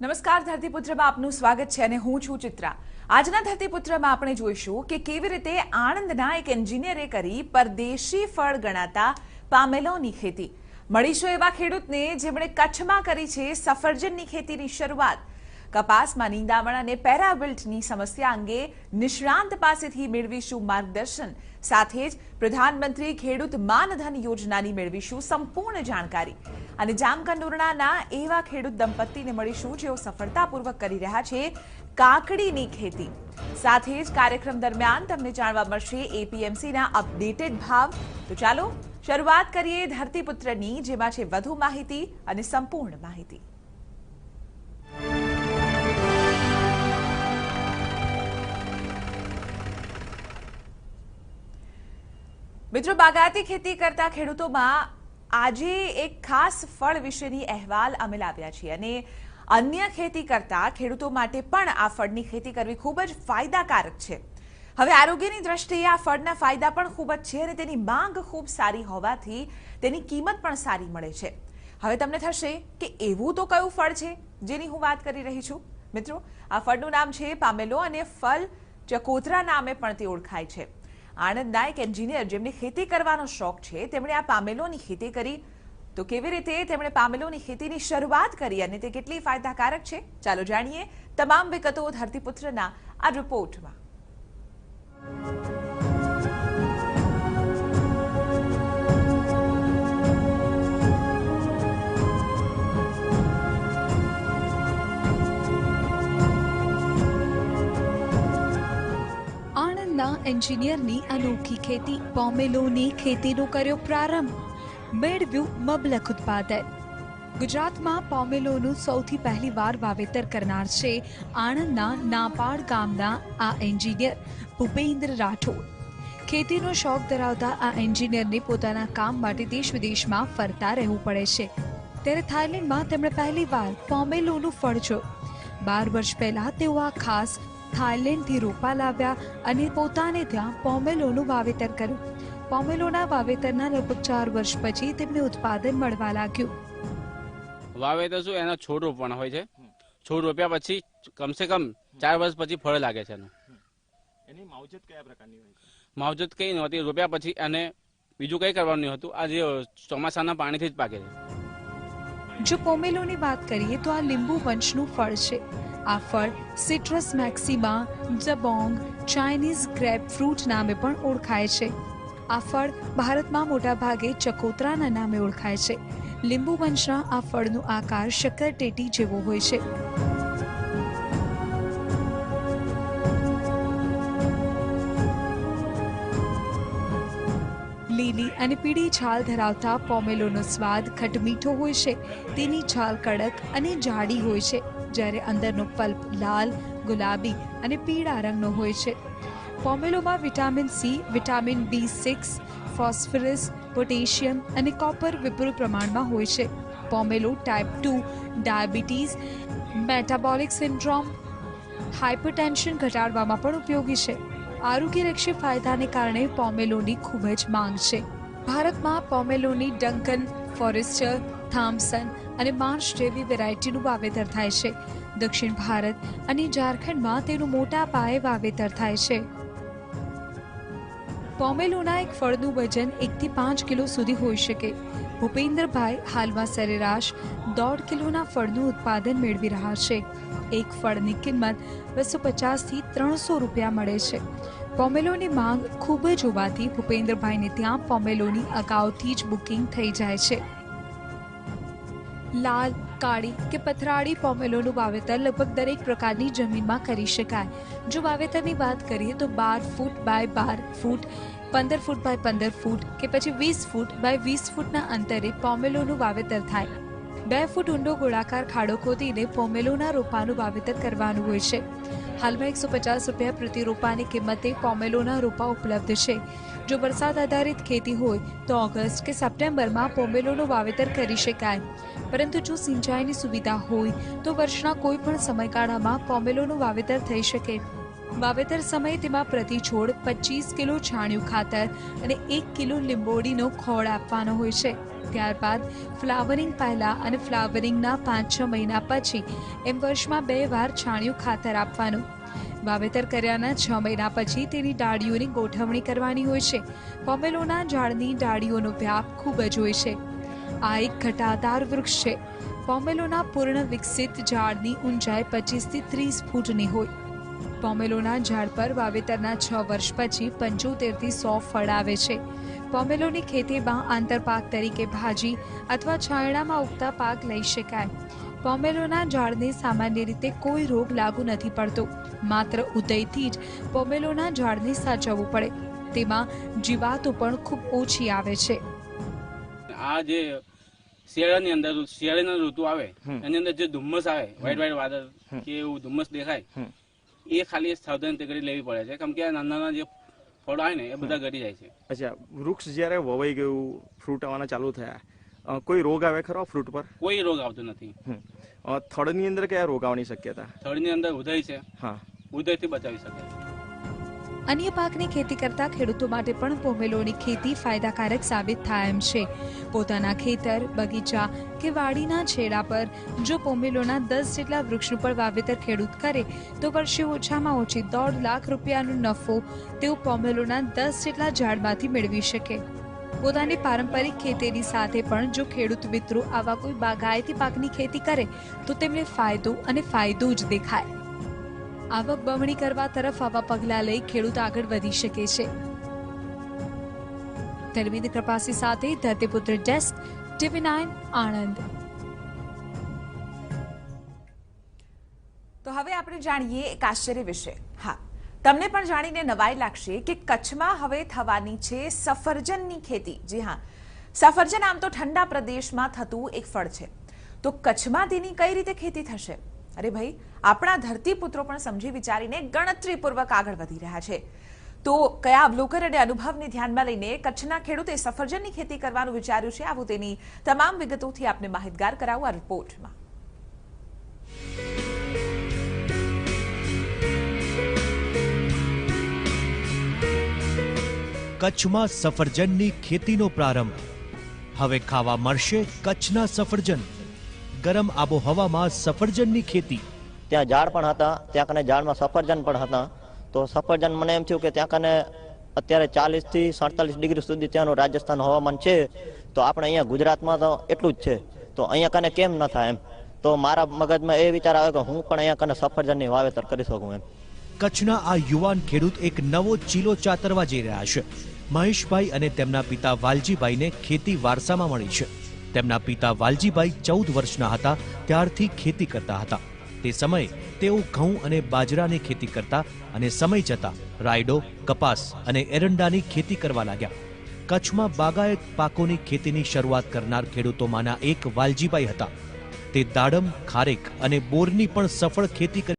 નમસ્કાર ધરતીપુત્રમાં આપનું સ્વાગત છે અને હું છું ચિત્રા. આજના ધરતીપુત્રમાં આપણે જોઈશું કે કેવી રીતે આણંદના એક એન્જિનિયરે કરી પરદેશી ફળ ગણાતા પામેલોની ખેતી. મળીશું એવા ખેડૂતને જેમણે કચ્છમાં કરી છે સફરજનની ખેતીની શરૂઆત. કપાસમાં નિંદામણ અને પેરાબિલ્ટની સમસ્યા અંગે નિષ્ણાંત પાસેથી મેળવીશું માર્ગદર્શન. સાથે જ પ્રધાનમંત્રી ખેડૂત માનધન યોજનાની મેળવીશું સંપૂર્ણ જાણકારી. અને જામકંડોરણાના એવા ખેડૂત દંપતીને મળીશું જેઓ સફળતાપૂર્વક કરી રહ્યા છે કાકડીની ખેતી. સાથે જ કાર્યક્રમ દરમિયાન તમને જાણવા મળશે એપીએમસીના અપડેટેડ ભાવ. તો ચાલો, શરૂઆત કરીએ ધરતીપુત્રની, જેમાં છે વધુ માહિતી અને સંપૂર્ણ માહિતી. મિત્રો, બાગાયતી ખેતી કરતા ખેડૂતોમાં આજે એક ખાસ ફળ વિશેની અહેવાલ અમે લાવ્યા છીએ અને અન્ય ખેતી કરતા ખેડૂતો માટે પણ આ ફળની ખેતી કરવી ખૂબ જ ફાયદાકારક છે. હવે આરોગ્યની દ્રષ્ટિએ આ ફળના ફાયદા પણ ખૂબ જ છે અને તેની માંગ ખૂબ સારી હોવાથી તેની કિંમત પણ સારી મળે છે. હવે તમને થશે કે એવું તો કયું ફળ છે જેની હું વાત કરી રહી છું? મિત્રો, આ ફળનું નામ છે પામેલો અને ફળ ચકોતરા નામે પણ તે ઓળખાય છે. આણંદના એક એન્જિનિયર જેમને ખેતી કરવાનો શોખ છે, તેમણે આ પામેલોની ખેતી કરી. તો કેવી રીતે તેમણે પામેલોની ખેતીની શરૂઆત કરી અને તે કેટલી ફાયદાકારક છે? ચાલો જાણીએ તમામ વિગતો ધરતીપુત્રના આ રિપોર્ટમાં. એન્જિનિયરની અનોખી ખેતી પોમેલોની ખેતીનો કર્યો પ્રારંભ. મેળવ્યું મબલક ઉત્પાદન. ગુજરાતમાં પોમેલોનું સૌથી પહેલીવાર વાવેતર કરનાર છે આણંદના નાપાડ ગામના આ એન્જિનિયર ભૂપેન્દ્ર રાઠોડ. ખેતીનો શોખ ધરાવતા આ એન્જિનિયરને પોતાના કામ માટે દેશ વિદેશમાં ફરતા રહેવું પડે છે. ત્યારે થાઇલેન્ડમાં તેમણે પહેલીવાર પોમેલોનું ફળ જોયું. બાર વર્ષ પહેલા તેઓ આ ખાસ થાઇલેન્ડથી રોપા લાવ્યા અને પોતાને ત્યાં પોમેલોનું વાવેતર કર્યું. પોમેલોના વાવેતરના લગભગ ચાર વર્ષ પછી તેમને ઉત્પાદન મળવા લાગ્યું. વાવેતર શું એના છોડ રોપવાના હોય છે. છોડ રોપ્યા પછી કમસે કમ ચાર વર્ષ પછી ફળ લાગે છે એનું. એની માવજત કયા પ્રકારની હોય છે? માવજત કઈ નહોતી રોપ્યા પછી અને બીજું કઈ કરવાનું હતું આ જે ચોમાસાના પાણીથી જ પાકે છે. જો પોમેલોની વાત કરીએ તો આ લીંબુ વંશનું ફળ છે. આ ફળ સિટ્રસ મેક્સિમા જબોંગ ચાઇનીઝ ગ્રેપ ફ્રૂટ નામે પણ ઓળખાય છે. આ ફળ ભારતમાં મોટાભાગે ચકોતરાના નામે ઓળખાય છે. લીંબુ વંશના આ ફળનો આકાર શક્કરટેટી જેવો હોય છે. લીલી અને પીળી છાલ ધરાવતા પોમેલોનો સ્વાદ ખટમીઠો હોય છે. તેની છાલ કડક અને જાડી હોય છે. જ્યારે અંદરનો પલ્પ લાલ, ગુલાબી અને પીળા રંગનો હોય છે. પોમેલોમાં vitamin C, vitamin B six, phosphorus, potassium અને કોપર વિપુલ પ્રમાણમાં હોય છે. Pomelo type two, diabetes, metabolic syndrome hypertension ઘટાડવામાં પણ ઉપયોગી છે. આરોગ્યલક્ષી ફાયદાને કારણે પોમેલોની ખૂબ જ માંગ છે. ભારતમાં પોમેલોની ડંકન, ફોરેસ્ટર થામ્સન અને માર્ચ જેવી વેરાયટીનું વાવેતર થાય છે. દક્ષિણ ભારત અને ઝારખંડમાં તેનું મોટા પાયે વાવેતર થાય છે. પોમેલોના એક ફળનું વજન એકથી પાંચ કિલો સુધી હોઈ શકે. ભૂપેન્દ્રભાઈ હાલમાં સરેરાશ દોઢ કિલોના ફળનું ઉત્પાદન મેળવી રહ્યા છે. એક ફળની કિંમત બસો પચાસથી ત્રણસો રૂપિયા મળે છે. પોમેલોની માંગ ખૂબ જ હોવાથી ભૂપેન્દ્રભાઈને ત્યાં પોમેલોની અગાઉથી જ બુકિંગ થઈ જાય છે. લાલ, કાળી કે પથરાળી પોમેલોનું વાવેતર લગભગ દરેક પ્રકારની જમીનમાં કરી શકાય. જો વાવેતરની વાત કરીએ તો બાર ફૂટ બાય બાર ફૂટ, પંદર ફૂટ બાય પંદર ફૂટ કે પછી વીસ ફૂટ બાય વીસ ફૂટના અંતરે પોમેલોનું વાવેતર થાય. બે ફૂટ ઊંડો ગોળાકાર ખાડો ખોદીને પોમેલોના રોપાનું વાવેતર કરવાનું હોય છે. હાલમાં એકસો પચાસ રૂપિયા પ્રતિ રોપાની કિંમતે પોમેલોના રોપા ઉપલબ્ધ છે. જો વરસાદ આધારિત ખેતી હોય, તો ઓગસ્ટ કે સપ્ટેમ્બરમાં પોમેલોનું વાવેતર કરી શકાય. પરંતુ જો સિંચાઈની સુવિધા હોય, તો વર્ષના કોઈ પણ સમયગાળામાં પોમેલોનું વાવેતર થઈ શકે. વાવેતર સમયે તેમાં પ્રતિ છોડ પચીસ કિલો છાણિયું ખાતર અને એક કિલો લીંબોડીનો ખોળ આપવાનો હોય છે. ત્યારબાદ ફ્લાવરિંગ પહેલા અને ફ્લાવરિંગના પાંચ છ મહિના પછી એમ વર્ષમાં બે વાર છાણિયું ખાતર આપવાનું. વાવેતર કર્યાના છ મહિના પછી તેની ડાળીઓની ગોઠવણી કરવાની હોય છે. પોમેલોના ઝાડની ડાળીઓનો વ્યાપ ખૂબ જ હોય છે. આ એક ઘટાદાર વૃક્ષ છે. પોમેલોના પૂર્ણ વિકસિત ઝાડની ઊંચાઈ પચીસથી ત્રીસ ફૂટની હોય. પોમેલોના ઝાડ પર વાવેતરના છ વર્ષ પછી પંચોતેરથી સો ફળ આવે છે. પોમેલોની ખેતીમાં આંતરપાક તરીકે ભાજી અથવા છાંયડામાં ઉગતા પાક લઈ શકાય. પોમેલોના ઝાડને સામાન્ય રીતે કોઈ રોગ લાગુ નથી પડતો. માત્ર ઉદયથી જ પોમેલોના ઝાડને સાચવવું પડે. તેમાં જીવાતો પણ ખૂબ ઓછી આવે છે. આ જે શિયાળાની અંદર શિયાળાની ઋતુ આવે એની અંદર જે ધુમ્મસ આવે વાઈટ વાઈટ વાદળ કે એવું ધુમ્મસ દેખાય. એ ખાલી સાવધાનતા કરી લેવી પડે છે. કેમ કે આ નાના નાના જે ફળો આવે ને એ બધા ગળી જાય છે. અચ્છા વૃક્ષ જ્યારે વવાઈ ગયું ફ્રૂટ આવવાના ચાલુ થયા કોઈ રોગ આવે ખરો ફ્રૂટ પર? કોઈ રોગ આવતો નથી. થડની અંદર કયા રોગ આવવાની શક્યતા? થળની અંદર ઉદય છે. હા. ઉદયથી બચાવી શકાય. અન્ય પાકની ખેતી કરતા ખેડૂતો માટે પણ પોમેલોની ખેતી ફાયદાકારક સાબિત થાય એમ છે. પોતાના ખેતર, બગીચા કે વાડીના છેડા પર જો પોમેલોના દસ જેટલા વૃક્ષનું પણ વાવેતર ખેડૂત કરે, તો વર્ષે ઓછામાં ઓછી દોઢ લાખ રૂપિયાનો નફો તેઓ પોમેલોના દસ જેટલા ઝાડમાંથી મેળવી શકે. પોતાની પારંપરિક ખેતીની સાથે પણ જો ખેડૂત મિત્રો આવા કોઈ બાગાયતી પાકની ખેતી કરે, તો તેમને ફાયદો અને ફાયદો જ દેખાય. આવક બમણી કરવા તરફ આવા પગલાં લઈ ખેડૂત આગળ વધી શકે છે. ધર્મેન્દ્ર કપાસી સાથે Dhartiputra desk, TV nine, Anand. તો હવે આપણે જાણીએ એક આશ્ચર્ય વિશે. હા, તમને પણ જાણીને નવાઈ લાગશે કે કચ્છમાં હવે થવાની છે સફરજનની ખેતી. જી હા, સફરજન આમ તો ઠંડા પ્રદેશમાં થતું એક ફળ છે. તો કચ્છમાં તેની કઈ રીતે ખેતી થશે? અરે ભાઈ, આપણા ધરતીપુત્રો પણ સમજી વિચારીને ગણતરીપૂર્વક આગળ વધી રહ્યા છે. તો કયા અવલોકન અને અનુભવને ધ્યાનમાં લઈને કચ્છના ખેડૂતે સફરજનની ખેતી કરવાનું વિચાર્યું છે? આવું તેની તમામ વિગતોથી આપને માહિતગાર કરાવું આ રિપોર્ટમાં. કચ્છમાં સફરજનની ખેતીનો પ્રારંભ. હવે ખાવા મળશે કચ્છના સફરજન. ગરમ આબોહવામાં સફરજનની ખેતી. ત્યાં ઝાડ પણ હતા ત્યાં કને ઝાડમાં સફરજન પણ હતા. તો સફરજન મને એમ થયું કે ત્યાં કને અત્યારે ચાલીસથી સડતાલીસ ડિગ્રી સુધી ત્યાંનું રાજસ્થાન હવામાન છે. તો આપણે અહીંયા ગુજરાતમાં તો એટલું જ છે. તો અહીંયા કને કેમ ન થાય એમ? તો મારા મગજમાં એ વિચાર આવે કે હું પણ અહીંયા કને સફરજનની વાવેતર કરી શકું એમ. કચ્છના આ યુવાન ખેડૂત એક નવો ચીલો ચાતરવા જઈ રહ્યા છે. મહેશભાઈ અને તેમના પિતા વાલજીભાઈને ખેતી વારસામાં મળી છે. તેમના પિતા વાલજીભાઈ ચૌદ વર્ષના હતા, ત્યારથી ખેતી કરતા હતા. તે સમયે તેઓ ઘઉં અને બાજરાની ખેતી કરતા અને સમય જતા રાયડો, કપાસ અને એરંડાની ખેતી કરવા લાગ્યા. કચ્છમાં બાગાયત પાકોની ખેતીની શરૂઆત કરનાર ખેડૂતોમાંના એક વાલજીભાઈ હતા. તે દાડમ, ખારેક અને બોરની પણ સફળ ખેતી કરી